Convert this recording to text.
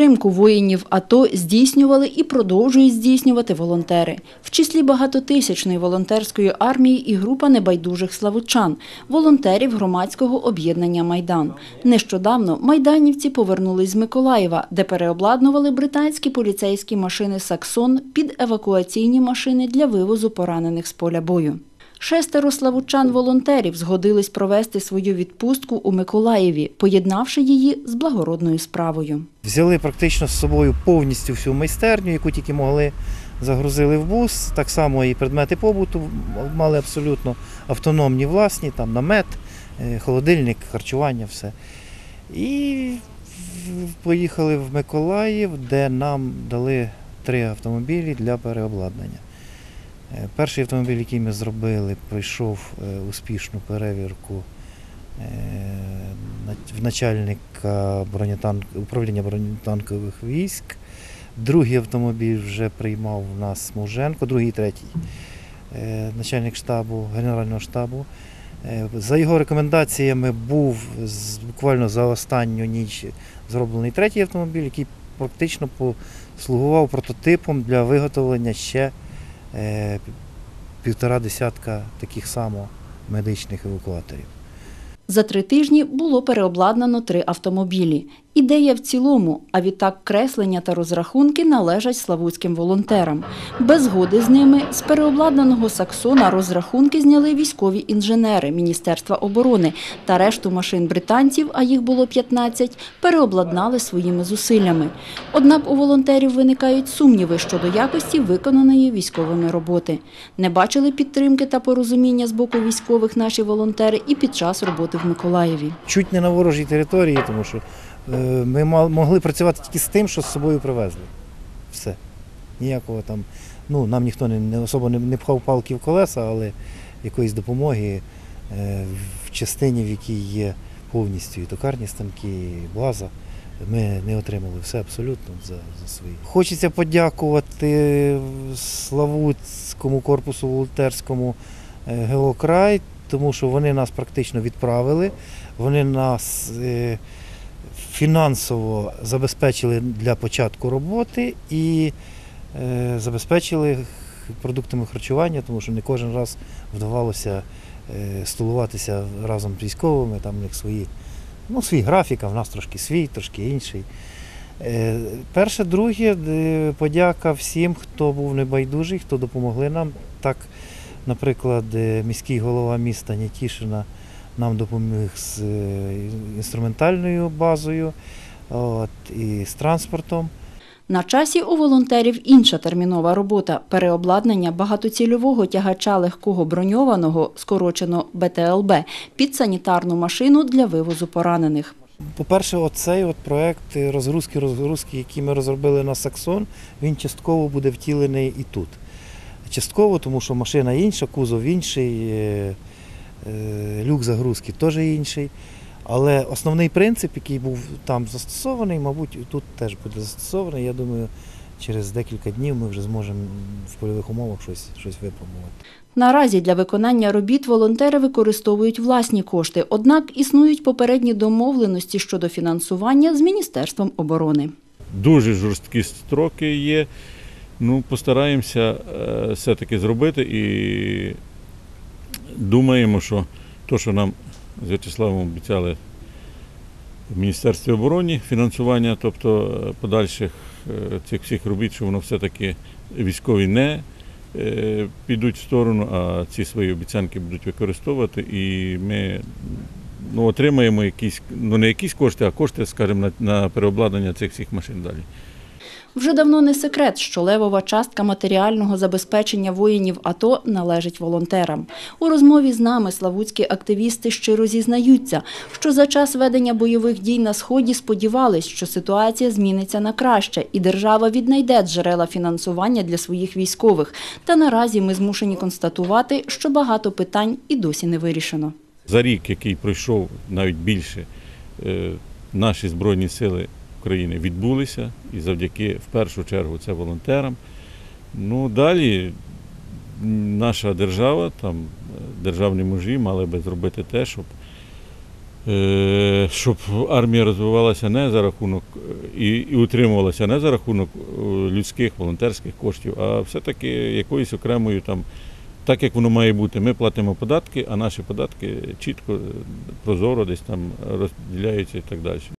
Підтримку воїнів АТО здійснювали і продовжують здійснювати волонтери. В числі багатотисячної волонтерської армії і група небайдужих славучан, волонтерів громадського об'єднання «Майдан». Нещодавно майданівці повернулись з Миколаєва, де переобладнували британські поліцейські машини «Саксон» під евакуаційні машини для вивозу поранених з поля бою. Шестеро славучан-волонтерів згодились провести свою відпустку у Миколаєві, поєднавши її з благородною справою. Взяли практично з собою повністю всю майстерню, яку тільки могли, загрузили в бус. Так само і предмети побуту мали абсолютно автономні власні, там намет, е, холодильник, харчування, все. І поїхали в Миколаїв, де нам дали три автомобілі для переобладнання. Е, Перший автомобіль, який ми зробили, пройшов е, успішну перевірку е, в начальника бронетанк... управління бронетанкових військ. Другий автомобіль вже приймав у нас Муженко, другий і третій. Начальник штабу, Генерального штабу. За його рекомендаціями був буквально за останню ніч зроблений третій автомобіль, який практично послугував прототипом для виготовлення ще півтора десятка таких само медичних евакуаторів. За три тижні було переобладнано три автомобілі. Ідея в цілому, а відтак креслення та розрахунки належать славутським волонтерам. Без згоди з ними з переобладнаного Саксона розрахунки зняли військові інженери Міністерства оборони та решту машин британців, а їх було 15, переобладнали своїми зусиллями. Однак у волонтерів виникають сумніви щодо якості виконаної військовими роботи. Не бачили підтримки та порозуміння з боку військових наші волонтери і під час роботи в Миколаєві. Чуть не на ворожій території, тому що е, ми могли працювати тільки з тим, що з собою привезли. Все. Ніякого там, ну, нам ніхто не, не особо не, не пхав палки в колеса, але якоїсь допомоги е, в частині, в якій є повністю і токарні станки, і база, ми не отримали все абсолютно за, за свої. Хочеться подякувати Славутському корпусу волонтерському е, Геокрай, тому що вони нас практично відправили. Вони нас е, фінансово забезпечили для початку роботи і е, забезпечили продуктами харчування, тому що не кожен раз вдавалося е, столуватися разом з військовими, там у них свої, ну, свій графік, а в нас трошки свій, трошки інший. Перше, друге, подяка всім, хто був небайдужий, хто допомогли нам. Так, наприклад, е, міський голова міста Нетішина нам допоміг з е, інструментальною базою от, і з транспортом. На часі у волонтерів інша термінова робота – переобладнання багатоцільового тягача легкого броньованого, скорочено БТЛБ, під санітарну машину для вивозу поранених. По-перше, оцей от проект е, розгрузки, розгрузки, який ми розробили на Саксон, він частково буде втілений і тут. Частково, тому що машина інша, кузов інший, е, е, люк загрузки теж інший. Але основний принцип, який був там застосований, мабуть, тут теж буде застосований. Я думаю, через декілька днів ми вже зможемо в польових умовах щось, щось випробувати. Наразі для виконання робіт волонтери використовують власні кошти, однак існують попередні домовленості щодо фінансування з Міністерством оборони. Дуже жорсткі строки є. Ну, постараємося е, все-таки зробити і думаємо, що те, що нам з В'ячеславом обіцяли в Міністерстві оборони, фінансування, тобто е, подальших е, цих всіх робіт, що воно все-таки військові не підуть в сторону, а ці свої обіцянки будуть використовувати. І ми ну, отримаємо якісь, ну не якісь кошти, а кошти, скажімо, на, на переобладнання цих всіх машин далі. Вже давно не секрет, що левова частка матеріального забезпечення воїнів АТО належить волонтерам. У розмові з нами славутські активісти щиро зізнаються, що за час ведення бойових дій на Сході сподівались, що ситуація зміниться на краще і держава віднайде джерела фінансування для своїх військових. Та наразі ми змушені констатувати, що багато питань і досі не вирішено. За рік, який пройшов навіть більше, е, наші Збройні сили України відбулися і завдяки в першу чергу це волонтерам. Ну далі наша держава, там державні мужі мали би зробити те, щоб е, щоб армія розвивалася не за рахунок е, і, і утримувалася не за рахунок е, людських волонтерських коштів, а все-таки якоюсь окремою там, так як воно має бути. Ми платимо податки, а наші податки чітко, прозоро десь там розподіляються і так далі.